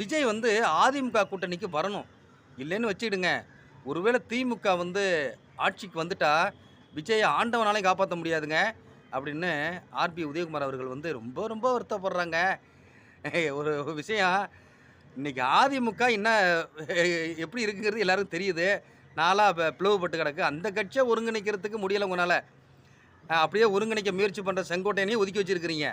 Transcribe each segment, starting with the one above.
விஜய் வந்து அதிமுக கூட்டணிக்கு வரணும். இல்லைன்னு வச்சுக்கிடுங்க. ஒருவேளை திமுக வந்து ஆட்சிக்கு வந்துட்டா விஜயை ஆண்டவனாலே காப்பாற்ற முடியாதுங்க. அப்படின்னு ஆர்பி உதயகுமார் அவர்கள் வந்து ரொம்ப ரொம்ப வருத்தப்படுறாங்க. ஒரு விஷயம் இன்றைக்கி அதிமுக என்ன எப்படி இருக்குங்கிறது எல்லாருக்கும் தெரியுது. நாளாக இப்போ பிளவுபட்டு கிடக்கு. அந்த கட்சியை ஒருங்கிணைக்கிறதுக்கு முடியலை உங்களால். அப்படியே ஒருங்கிணைக்க முயற்சி பண்ணுற செங்கோட்டையனையும் ஒதுக்கி வச்சிருக்கிறீங்க.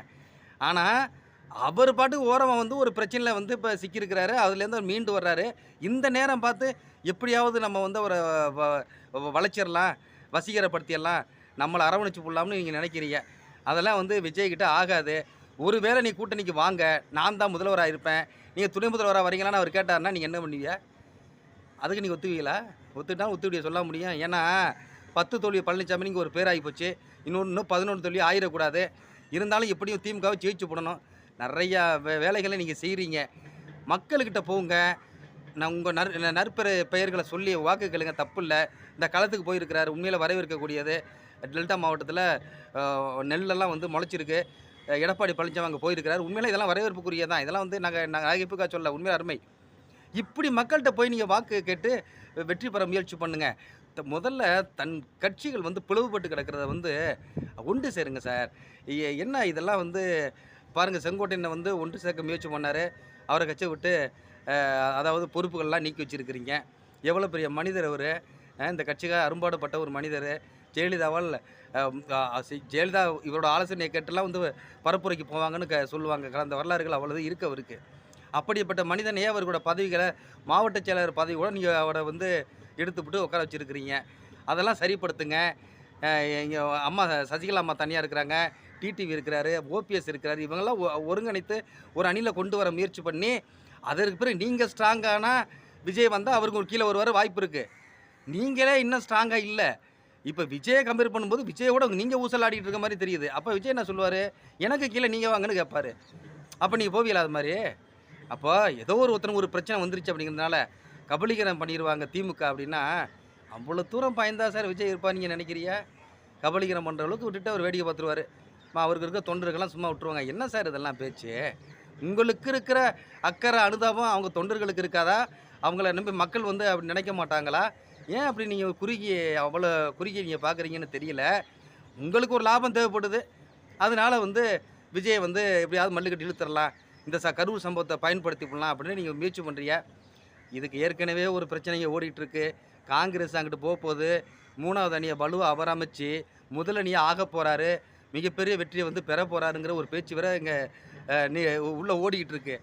ஆனால் அவர் பாட்டுக்கு ஓரமாக வந்து ஒரு பிரச்சனையில் வந்து இப்போ சிக்கியிருக்கிறாரு. அதுலேருந்து அவர் மீண்டு வர்றாரு. இந்த நேரம் பார்த்து எப்படியாவது நம்ம வந்து அவரை வ- வளைச்சிடலாம் வசீகரப்படுத்திடலாம் நம்மளை அரவணைச்சு போடலாம்னு நீங்கள் நினைக்கிறீங்க. அதெல்லாம் வந்து விஜய்கிட்ட ஆகாது. ஒருவேளை நீ கூட்டணிக்கு வாங்க. நான் தான் முதல்வராக இருப்பேன். நீங்கள் துணை முதல்வராக வரீங்களான்னு அவர் கேட்டாருன்னா நீங்கள் என்ன பண்ணுவீங்க? அதுக்கு நீங்கள் ஒத்துவீங்களா ஒத்துட்டா ஒத்துக்கிட்டே சொல்ல முடியும். ஏன்னா பத்து தோல்வி பழனிசாமி நீங்கள் ஒரு பேராகி போச்சு. இன்னொன்று இன்னும் பதினொன்று தோல்வி ஆயிடக்கூடாது இருந்தாலும் எப்படியும் திமுகவை ஜெயிச்சு போடணும். நிறையா வே வேலைகளை நீங்கள் செய்கிறீங்க மக்கள்கிட்ட போங்க. நான் உங்கள் நற் நற்பெரு பெயர்களை சொல்லி வாக்கு கேளுங்க. தப்பு இல்லை. இந்த களத்துக்கு போயிருக்கிறாரு. உண்மையில் வரவேற்கக்கூடியது டெல்டா மாவட்டத்தில் நெல்லெல்லாம் வந்து முளைச்சிருக்கு. எடப்பாடி பழனிசாமி அங்கே போயிருக்கிறார். உண்மையில இதெல்லாம் வரவேற்புக்குரிய தான் இதெல்லாம் வந்து நாங்கள் நாங்கள் நகைப்புக்காக சொல்ல உண்மையில அருமை. இப்படி மக்கள்கிட்ட போய் நீங்கள் வாக்கு கேட்டு வெற்றி பெற முயற்சி பண்ணுங்கள் முதல்ல தன் கட்சிகள் வந்து பிளவுபட்டு கிடக்கிறத வந்து ஒன்று சேருங்க சார். என்ன இதெல்லாம் வந்து பாருங்கள் செங்கோட்டையனை வந்து ஒன்று சேர்க்க முயற்சி பண்ணார். அவரை கட்சி விட்டு அதாவது பொறுப்புகள்லாம் நீக்கி வச்சிருக்கிறீங்க. எவ்வளோ பெரிய மனிதர் அவர்? இந்த கட்சிக்காக அரும்பாடுபட்ட ஒரு மனிதர். ஜெயலலிதாவால் ஜெயலலிதா இவரோட ஆலோசனையை கேட்டுலாம் வந்து பரப்புரைக்கு போவாங்கன்னு க சொல்லுவாங்க. கலந்த வரலாறுகள் அவ்வளோது இருக்கு அவருக்கு. அப்படிப்பட்ட மனிதனையே அவர்களோட பதவிகளை மாவட்ட செயலாளர் பதவி கூட நீங்கள் அவரை வந்து எடுத்துவிட்டு உட்கார வச்சுருக்கிறீங்க? அதெல்லாம் சரிப்படுத்துங்க. இங்கே அம்மா சசிகலா அம்மா தனியாக இருக்கிறாங்க. டிடிவி இருக்கிறாரு ஓபிஎஸ் இருக்கிறாரு இவங்கெல்லாம் ஒ- ஒருங்கிணைத்து ஒரு அணியில் கொண்டு வர முயற்சி பண்ணி அதற்கு பிறகு நீங்கள் ஸ்ட்ராங்கானால் விஜய் வந்தால் அவருக்கு ஒரு கீழே வருவார் வாய்ப்பு இருக்குது நீங்களே இன்னும் ஸ்ட்ராங்காக இல்லை. இப்போ விஜயை கம்பேர் பண்ணும்போது விஜயோட நீங்கள் ஊசலாடிட்டு இருக்க மாதிரி தெரியுது. அப்போ விஜய் என்ன சொல்லுவார்? எனக்கு கீழே நீங்கள் வாங்கன்னு கேட்பாரு அப்போ நீங்கள் போவீங்களா அது மாதிரி? அப்போ ஏதோ ஒரு ஒருத்தனுக்கு ஒரு பிரச்சனை வந்துருச்சு அப்படிங்கிறதுனால கபலீகரம் பண்ணிடுவாங்க திமுக அப்படின்னா அவ்வளோ தூரம் பயந்தா சார் விஜய் இருப்பா நீங்கள் நினைக்கிறீங்க? கபலீகரம் பண்ணுற அளவுக்கு விட்டுட்டு அவர் வேடிக்கை பார்த்துருவார். அவருக்கு இருக்க தொண்டர்கள்லாம் சும்மா விட்டுருவாங்க. என்ன சார் இதெல்லாம் பேச்சு? உங்களுக்கு இருக்கிற அக்கறை அனுதாபம் அவங்க தொண்டர்களுக்கு இருக்காதா? அவங்கள நம்பி மக்கள் வந்து அப்படி நினைக்க மாட்டாங்களா? ஏன் அப்படி நீங்கள் குறுகி அவ்வளோ குறுகி நீங்கள் பார்க்குறீங்கன்னு தெரியல. உங்களுக்கு ஒரு லாபம் தேவைப்படுது. அதனால் வந்து விஜயை வந்து எப்படியாவது மல்லுக்கட்டி இழுத்துடலாம். இந்த ச கரூர் சம்பவத்தை பயன்படுத்தி பண்ணலாம் அப்படின்னு நீங்கள் முயற்சி பண்ணுறீங்க இதுக்கு ஏற்கனவே ஒரு பிரச்சனைங்க ஓடிட்டுருக்கு. காங்கிரஸ் அங்கிட்டு போக போகுது மூணாவது அணியை வலுவை அவரமைச்சு முதல் அணியாக ஆக போகிறாரு மிகப்பெரிய வெற்றியை வந்து பெற போகிறாருங்கிற ஒரு பேச்சு வேற இங்கே நீ உள்ளே ஓடிக்கிட்டு இருக்கு.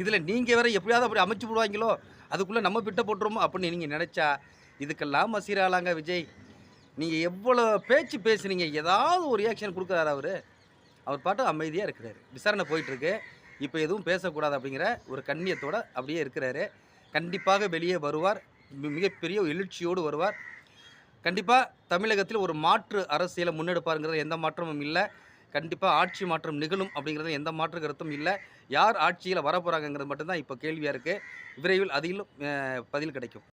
இதில் நீங்கள் வேற எப்படியாவது அப்படி அமைச்சு விடுவாங்களோ அதுக்குள்ளே நம்ம பிட்ட போட்டுருமோ அப்படின்னு நீங்கள் நினச்சா இதுக்கெல்லாம் மசீராலாங்க விஜய். நீங்கள் எவ்வளோ பேச்சு பேசுனீங்க ஏதாவது ஒரு ரியாக்ஷன் கொடுக்குறாரு அவர். அவர் பாட்டு அமைதியாக இருக்கிறாரு. விசாரணை போயிட்டுருக்கு இப்போ எதுவும் பேசக்கூடாது அப்படிங்கிற ஒரு கண்ணியத்தோடு அப்படியே இருக்கிறாரு. கண்டிப்பாக வெளியே வருவார். மிகப்பெரிய எழுச்சியோடு வருவார். கண்டிப்பாக தமிழகத்தில் ஒரு மாற்று அரசியலை முன்னெடுப்பாருங்கிறது எந்த மாற்றமும் இல்லை. கண்டிப்பாக ஆட்சி மாற்றம் நிகழும் அப்படிங்கிறது எந்த மாற்று கருத்தும் இல்லை. யார் ஆட்சியில் வரப்போகிறாங்கங்கிறது மட்டும்தான் இப்போ கேள்வியாக இருக்குது விரைவில் அதிலும் பதில் கிடைக்கும்.